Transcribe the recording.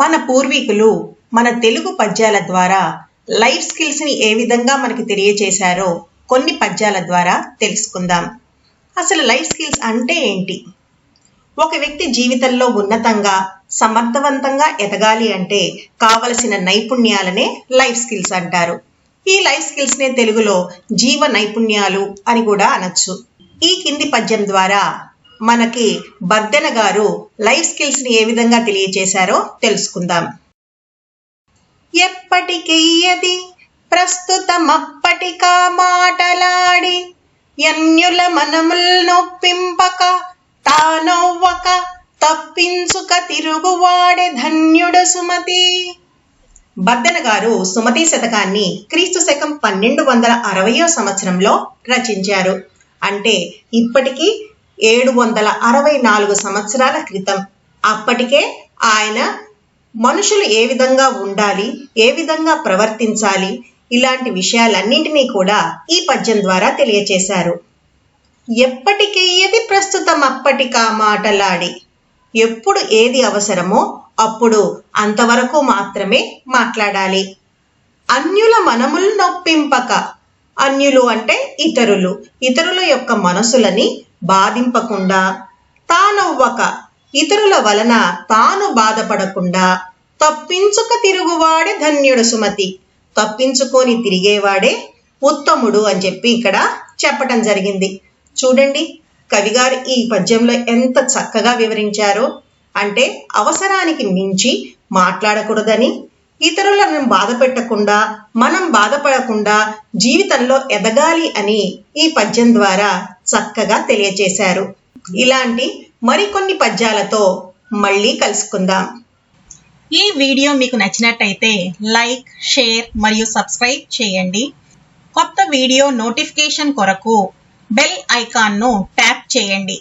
మన పూర్వీకులు మన తెలుగు పద్యాల ద్వారా లైఫ్ స్కిల్స్ని ఏ విధంగా మనకి తెలియచేశారో కొన్ని పద్యాల ద్వారా తెలుసుకుందాం. అసలు లైఫ్ స్కిల్స్ అంటే ఏంటి? ఒక వ్యక్తి జీవితంలో ఉన్నతంగా సమర్థవంతంగా ఎదగాలి అంటే కావలసిన నైపుణ్యాలనే లైఫ్ స్కిల్స్ అంటారు. ఈ లైఫ్ స్కిల్స్నే తెలుగులో జీవ నైపుణ్యాలు అని కూడా అనొచ్చు. ఈ కింది పద్యం ద్వారా మనకి బర్దెన గారు లైఫ్ స్కిల్స్ని ఏ విధంగా తెలియచేశారో తెలుసుకుందాం. ఎప్పటికెయ్యది ప్రస్తుతమప్పటికా మాటలాడి ఎన్యుల మనముల్ నొప్పింపక తానొవ్వక తప్పించుక తిరుగువాడే ధన్యుడు సుమతి. బద్దెన గారు సుమతి శతకాన్ని క్రీస్తు శకం పన్నెండు వందల అరవయో సంవత్సరంలో రచించారు. అంటే ఇప్పటికీ ఏడు వందల అరవై నాలుగు సంవత్సరాల క్రితం. అప్పటికే ఆయన మనుషులు ఏ విధంగా ఉండాలి ఏ విధంగా ప్రవర్తించాలి ఇలాంటి విషయాలన్నింటినీ కూడా ఈ పద్యం ద్వారా తెలియచేశారు. ఎప్పటికెయ్యది ప్రస్తుతం అప్పటికా మాటలాడి? ఎప్పుడు ఏది అవసరమో అప్పుడు అంతవరకు మాత్రమే మాట్లాడాలి. అన్యుల మనములు నొప్పింపక. అన్యులు అంటే ఇతరులు. ఇతరుల యొక్క మనసులని బాధింపకుండా తానవ్వక ఇతరుల వలన తాను బాధపడకుండా తప్పించుక తిరుగువాడే ధన్యుడు సుమతి. తప్పించుకొని తిరిగేవాడే ఉత్తముడు అని చెప్పి ఇక్కడ చెప్పటం జరిగింది. చూడండి కవిగారు ఈ పద్యంలో ఎంత చక్కగా వివరించారో. అంటే అవసరానికి మించి మాట్లాడకూడదని ఇతరులను బాధ పెట్టకుండా మనం బాధపడకుండా జీవితంలో ఎదగాలి అని ఈ పద్యం ద్వారా చక్కగా తెలియజేశారు ఇలాంటి మరికొన్ని పద్యాలతో మళ్ళీ కలుసుకుందాం. ఈ వీడియో మీకు నచ్చినట్టయితే లైక్ షేర్ మరియు సబ్స్క్రైబ్ చేయండి. కొత్త వీడియో నోటిఫికేషన్ కొరకు బెల్ ఐకాన్ను ట్యాప్ చేయండి.